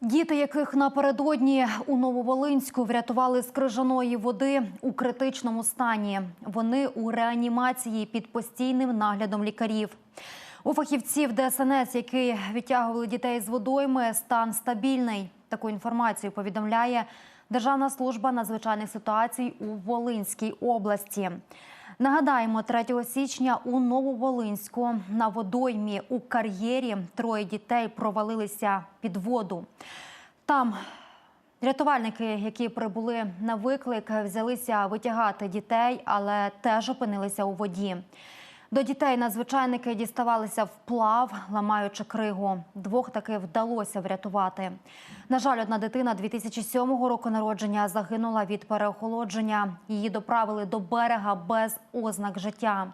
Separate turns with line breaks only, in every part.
Діти, яких напередодні у Нововолинську врятували з крижаної води у критичному стані. Вони у реанімації під постійним наглядом лікарів. У фахівців ДСНС, які відтягували дітей з водойми, стан стабільний. Таку інформацію повідомляє Державна служба надзвичайних ситуацій у Волинській області. Нагадаємо, 3 січня у Нововолинську на водоймі у кар'єрі троє дітей провалилися під воду. Там рятувальники, які прибули на виклик, взялися витягати дітей, але теж опинилися у воді. До дітей надзвичайники діставалися вплав, ламаючи кригу. Двох таки вдалося врятувати. На жаль, одна дитина 2007 року народження загинула від переохолодження. Її доправили до берега без ознак життя.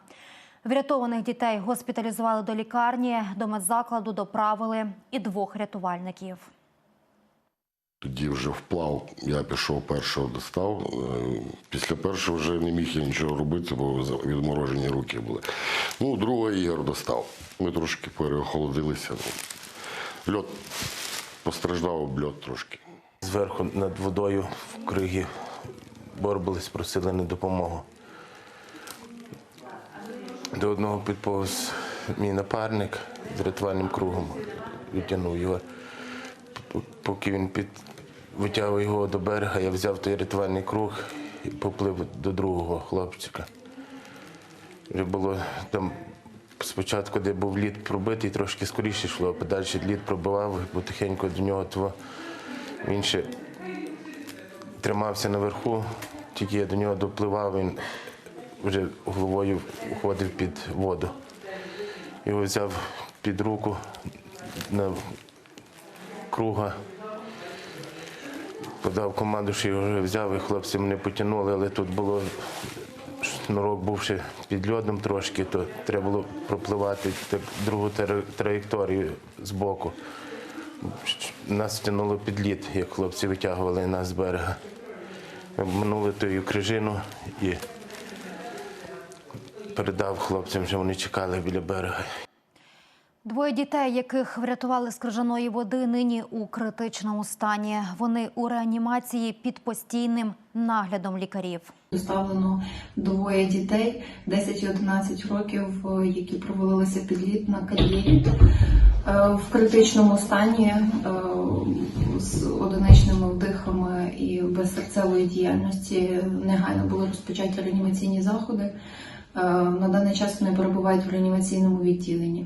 Врятованих дітей госпіталізували до лікарні, до медзакладу доправили і двох рятувальників.
Тоді вже вплав, я пішов першого достав. Е, Після першого вже не міг я нічого робити, бо відморожені руки були. Ну, другого Ігор достав. Ми трошки переохолодилися. Ну, Льот постраждав об льот трошки.
Зверху над водою в кригі борбились, просили на допомогу. До одного підповз мій напарник з рятувальним кругом, відтягнув його. Поки він під... витягував його до берега, я взяв той рятувальний круг і поплив до другого хлопчика. Вже було там спочатку, де був лід пробитий, трошки скоріше йшло, а подальше лід пробивав, бо тихенько до нього тво. Він ще тримався наверху, тільки я до нього допливав, він вже головою уходив під воду. Його взяв під руку на круга, подав команду, що його вже взяв, і хлопці мене потягнули, але тут було шнурок був під льодом трошки, то треба було пропливати так, другу траєкторію з боку. Нас тягнуло під лід, як хлопці витягували нас з берега. Ми Минули тою крижину і передав хлопцям, що вони чекали біля берега.
Двоє дітей, яких врятували з крижаної води, нині у критичному стані. Вони у реанімації під постійним наглядом лікарів.
Доставлено двоє дітей 10 і 11 років, е, які провалилися під лід на кар'єрі е, в критичному стані е, з одиничними вдихами і без серцевої діяльності. Негайно були розпочаті реанімаційні заходи. На даний час вони перебувають в реанімаційному відділенні.